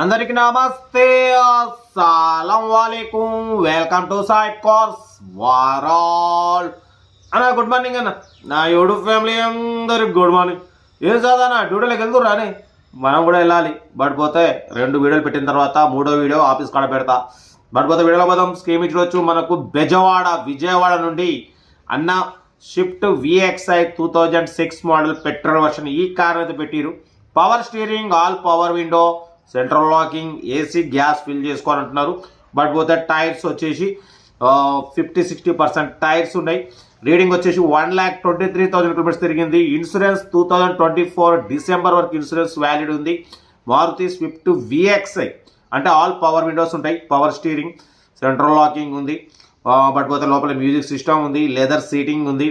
అందరికి నమస్తే అస్సలం వాలేకుం వెల్కమ్ టు సైట్ కోర్స్ వారాల్. అన్న గుడ్ మార్నింగ్ అన్న. నా యూడు ఫ్యామిలీ అందరికి గుడ్ మార్నింగ్. ఏం చదవనా డ్యూటీలోకి వెళ్తురు రాని? మనం కూడా వెళ్ళాలి. బట్ పోతే రెండు వీడియోలు పెట్టిన తర్వాత మూడో వీడియో ఆఫీస్ కాడ పెడతా. బట్ పోతే వీడియోలో పోదాం. స్కీమ్ ఇచ్చవచ్చు మనకు బెజవాడ విజయవాడ నుండి అన్న Swift VXI two thousand six model petrol version ఈ కార్ అయితే పెట్టిరు. Power steering all power window central locking AC gas fill చేసుకోవాలంటున్నారు. But పోతే టైర్స్ వచ్చేసి ఫిఫ్టీ సిక్స్టీ పర్సెంట్ టైర్స్ ఉన్నాయి. రీడింగ్ వచ్చేసి one lakh twenty three thousand kilometres తిరిగింది. Insurance two thousand twenty four December వరకు insurance valid ఉంది. Maruti Swift VXI అంటే all power windows ఉంటాయి. Power steering central locking ఉంది. బట్ పోతే లోపల మ్యూజిక్ సిస్టమ్ ఉంది. లెదర్ సీటింగ్ ఉంది.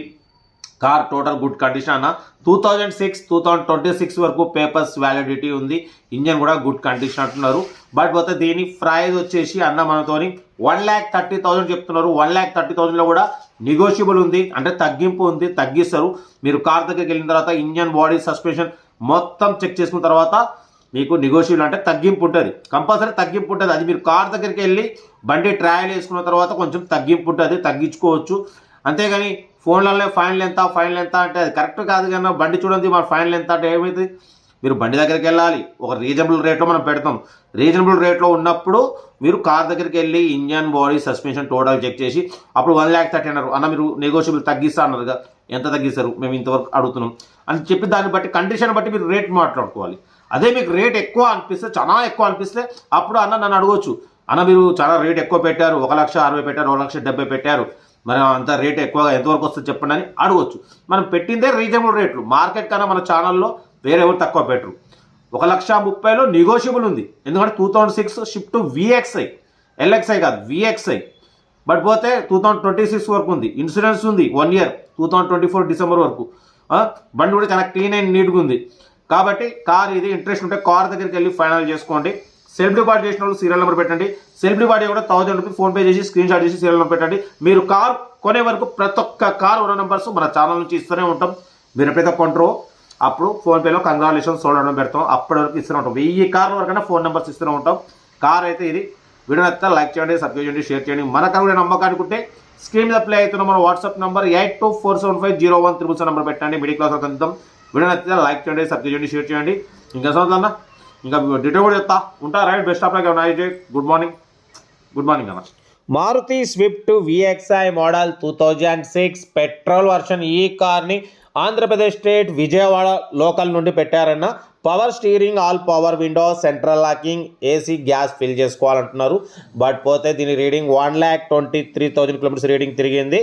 కార్ టోటల్ గుడ్ కండిషన్ అన్న. Two thousand six two thousand twenty six వరకు పేపర్స్ వ్యాలిడిటీ ఉంది. ఇంజన్ కూడా గుడ్ కండిషన్ అంటున్నారు. బట్ పోతే దీని ప్రైజ్ వచ్చేసి అన్న మనతోని వన్ ల్యాక్ థర్టీ థౌజండ్ చెప్తున్నారు. వన్ ల్యాక్ థర్టీ థౌజండ్లో కూడా నెగోషియబుల్ ఉంది. అంటే తగ్గింపు ఉంది తగ్గిస్తారు. మీరు కార్ దగ్గరికి వెళ్ళిన తర్వాత ఇంజన్ బాడీ సస్పెన్షన్ మొత్తం చెక్ చేసుకున్న తర్వాత మీకు నెగోషియబుల్ అంటే తగ్గింపు ఉంటుంది. కంపల్సరీ తగ్గింపు ఉంటుంది. అది మీరు కార్ దగ్గరికి వెళ్ళి బండి ట్రయల్ వేసుకున్న తర్వాత కొంచెం తగ్గింపు ఉంటుంది. తగ్గించుకోవచ్చు. అంతేగాని ఫోన్లలో ఫైన్లు ఎంత ఫైన్లు ఎంత అంటే అది కరెక్ట్ కాదు కానీ బండి చూడండి మన ఫైనల్ ఎంత అంటే ఏమైంది? మీరు బండి దగ్గరికి వెళ్ళాలి. ఒక రీజనబుల్ రేట్లో మనం పెడతాం. రీజనబుల్ రేట్లో ఉన్నప్పుడు మీరు కార్ దగ్గరికి వెళ్ళి engine body suspension total check చేసి అప్పుడు వన్ ల్యాక్ థర్టీ అన్నారు అన్న మీరు నెగోషియబుల్ తగ్గిస్తా అన్నారుగా. ఎంత తగ్గిస్తారు? మేము ఇంతవరకు అడుగుతున్నాం. అని చెప్పి దాన్ని బట్టి కండిషన్ బట్టి మీరు రేట్ మాట్లాడుకోవాలి. అదే మీకు రేట్ ఎక్కువ అనిపిస్తే చాలా ఎక్కువ అనిపిస్తే అప్పుడు అన్న నన్ను అడగవచ్చు అన్న మీరు చాలా రేట్ ఎక్కువ పెట్టారు. ఒక లక్ష అరవై పెట్టారు ఒక లక్ష డెబ్బై పెట్టారు. మరి అంత రేట్ ఎక్కువగా ఎంతవరకు వస్తుంది చెప్పండి అని అడగవచ్చు మనం పెట్టిందే రీజనబుల్ రేట్లు. మార్కెట్ కన్నా మన ఛానల్లో వేరే ఎవరు తక్కువ పెట్టరు. ఒక లక్ష ముప్పైలో నెగోషియబుల్ ఉంది. ఎందుకంటే two thousand six Swift VXI LXI కాదు విఎక్స్ఐ బట్ పోతే టూ థౌజండ్ ట్వంటీ సిక్స్ వరకు ఉంది. ఇన్సూరెన్స్ ఉంది one year two thousand twenty four December వరకు. బండి కూడా చాలా క్లీన్ అండ్ నీట్గా ఉంది. కాబట్టి కార్ ఇది ఇంట్రెస్ట్ ఉంటే కార్ దగ్గరికి వెళ్ళి ఫైనల్ చేసుకోండి. సెల్ఫ్ డిపార్ట్ చేసిన వాళ్ళు సీరియల్ నెంబర్ పెట్టండి. సెల్ఫ్ డిపార్ట్ కూడా థౌసండ్ రూపీస్ ఫోన్ పే చేసి స్క్రీన్ షాట్ చేసి సీరియల్ నెంబర్ పెట్టండి. మీరు కార్ కొనే వరకు ప్రతి ఒక్క కార్ ఉన్న నెంబర్స్ మన ఛానల్ నుంచి ఇస్తూనే ఉంటాం. మీరు ఎప్పుడైతే కొంటారో అప్పుడు ఫోన్పేలో కంగ్రాచులేషన్స్ చూడడం పెడతాం. అప్పటి వరకు ఇస్తూనే ఉంటాం. వెయ్యి కార్ల వరకైనా ఫోన్ నెంబర్స్ ఇస్తూనే ఉంటాం. కార్ అయితే ఇది. వీడియో నచ్చితే లైక్ చేయండి సబ్స్క్రైబ్ చేయండి షేర్ చేయండి. మన కనుక కూడా నమ్మకానికి స్క్రీన్ మీద ప్లే అవుతున్న మన WhatsApp number eight two four seven five zero one triple seven number పెట్టండి. మిడిల్ క్లాస్ అందిద్దాం. వీడియో నచ్చితే లైక్ చేయండి సబ్స్క్రైబ్ చేయండి షేర్ చేయండి. ఇంకా సోదన్నా ఇంకా డీటెయిల్ కూడా చెప్తా. ఉంటా right best of like night good morning good morning అన్న. Maruti Swift VXI model two thousand six petrol version ఈ కార్ని ఆంధ్రప్రదేశ్ స్టేట్ విజయవాడ లోకల్ నుండి పెట్టారన్న. Power steering all power window central locking AC gas fill చేసుకోవాలంటున్నారు. But పోతే దీని reading one lakh twenty three thousand kilometres reading తిరిగింది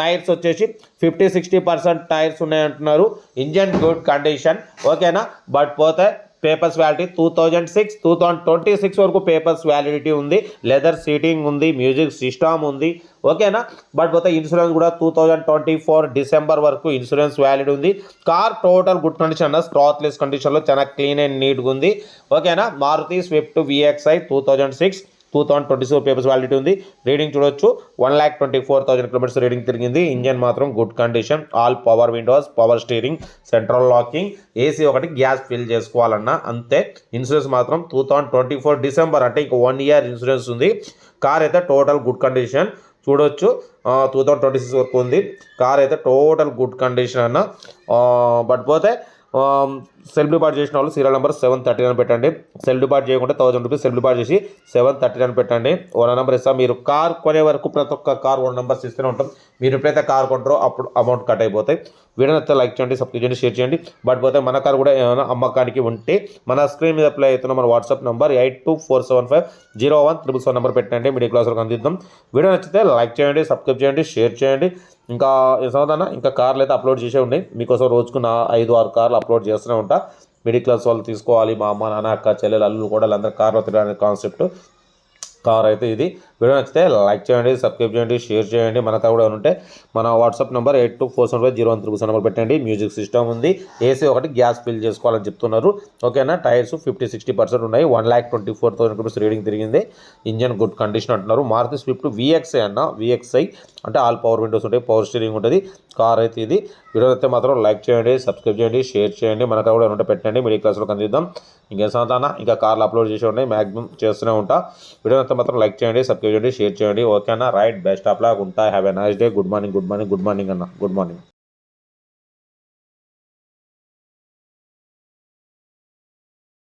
tyres వచ్చేసి fifty sixty percent tyres ఉన్నాయంటున్నారు. Engine good condition ఓకేనా but పోతే papers validity two thousand six two thousand twenty six వరకు papers validity ఉంది. Leather seating ఉంది మ్యూజిక్ సిస్టమ్ ఉంది. ఓకేనా? బట్ పోతే ఇన్సూరెన్స్ కూడా two thousand twenty four December వరకు ఇన్సూరెన్స్ వ్యాలిడ్ ఉంది. కార్ టోటల్ గుడ్ కండిషన్ అన్న స్క్రాత్లెస్ కండిషన్లో చాలా క్లీన్ అండ్ నీట్గా ఉంది. ఓకేనా? Maruti Swift VXI two thousand six two thousand twenty four papers validity ఉంది. రీడింగ్ చూడొచ్చు. One lakh twenty four thousand kilometres reading తిరిగింది. ఇంజన్ మాత్రం good condition all power windows power steering central locking AC ఒకటి gas fill చేసుకోవాలన్నా అంతే. Insurance మాత్రం two thousand twenty four December అంటే ఇంక వన్ ఇయర్ ఇన్సూరెన్స్ ఉంది. కార్ అయితే టోటల్ గుడ్ కండిషన్ చూడొచ్చు. టూ థౌసండ్ ట్వంటీ సిక్స్ వరకు ఉంది. కార్ అయితే టోటల్ గుడ్ కండిషన్ అన్న. బట్ పోతే సెల్ఫ్ డిపార్ట్ చేసిన వాళ్ళు serial number seven thirty nine పెట్టండి. సెల్ఫ్ డిపార్ట్ చేయకుండా థౌసండ్ రూపీస్ సెల్ఫ్ డిపార్ట్ చేసి సెవెన్ థర్టీ నైన్ పెట్టండి. ఓనర్ నెంబర్ ఇస్తాం. మీరు కార్ కొనే వరకు ప్రతి ఒక్క కార్ ఓనర్ నెంబర్స్ ఇస్తూనే ఉంటాం. మీరు ఎప్పుడైతే కార్ కొంటారో అప్పుడు అమౌంట్ కట్ అయిపోతాయి. వీడియో నచ్చితే లైక్ చేయండి సబ్స్క్రైబ్ చేయండి షేర్ చేయండి. బట్ పోతే మన కార్ కూడా ఏమైనా అమ్మకానికి ఉంటే మన స్క్రీన్ మీద అప్లై అవుతున్న మన WhatsApp number eight two four seven five zero one triple seven number పెట్టండి. మీడియా క్లాస్ వరకు అందిద్దాం. వీడియో నచ్చితే లైక్ చేయండి సబ్స్క్రైబ్ చేయండి షేర్ చేయండి. ఇంకా యశోదన ఇంకా కార్లు అయితే అప్లోడ్ చేసే ఉండే. మీకోసం రోజుకు నా ఐదు ఆరు కార్లు అప్లోడ్ చేస్తూనే ఉంటా. మిడిల్ క్లాస్ వాళ్ళు తీసుకోవాలి మా అమ్మ నాన్న అక్క చెల్లెలు అల్లు కూడా అందరూ కార్లో తిరగడానికి కాన్సెప్ట్ కార్ అయితే ఇది. వీడియో నచ్చితే లైక్ చేయండి సబ్స్క్రైబ్ చేయండి షేర్ చేయండి. మన కూడా ఉంటే మన WhatsApp number eight two four seven five zero one three number పెట్టండి. మ్యూజిక్ సిస్టమ్ ఉంది. ఏసీ ఒకటి గ్యాస్ ఫిల్ చేసుకోవాలని చెప్తున్నారు. ఓకేనా? టైర్స్ ఫిఫ్టీ సిక్స్టీ పర్సెంట్ ఉన్నాయి. One lakh twenty four thousand rupees reading తిరిగింది. ఇంజన్ గుడ్ కండిషన్ అంటున్నారు. మారుతి స్విఫ్ట్ విఎక్స్ఐ అన్న విఎక్స్ఐ అంటే ఆల్ పవర్ విండోస్ ఉంటాయి. పవర్ స్టీరింగ్ ఉంటుంది. కార్ అయితే ఇది. వీడియో అయితే మాత్రం లైక్ చేయండి సబ్స్క్రైబ్ చేయండి షేర్ చేయండి. మన కూడా ఉంటే పెట్టండి. మిడిల్ క్లాస్లో అందిద్దాం ఇంకేం సంతాన ఇంకా కార్లు అప్లోడ్ చేసి ఉన్నాయి. మ్యాక్సిమం చేస్తూనే ఉంటా. వీడియో అయితే మాత్రం లైక్ చేయండి సబ్స్క్రైబ్ చేయండి షేర్ చేయండి. ఓకేనా? రైట్ బెస్ట్ ఆఫ్ లాగా ఉంటా. Have a nice day. Good morning good morning good morning అన్న. Good morning.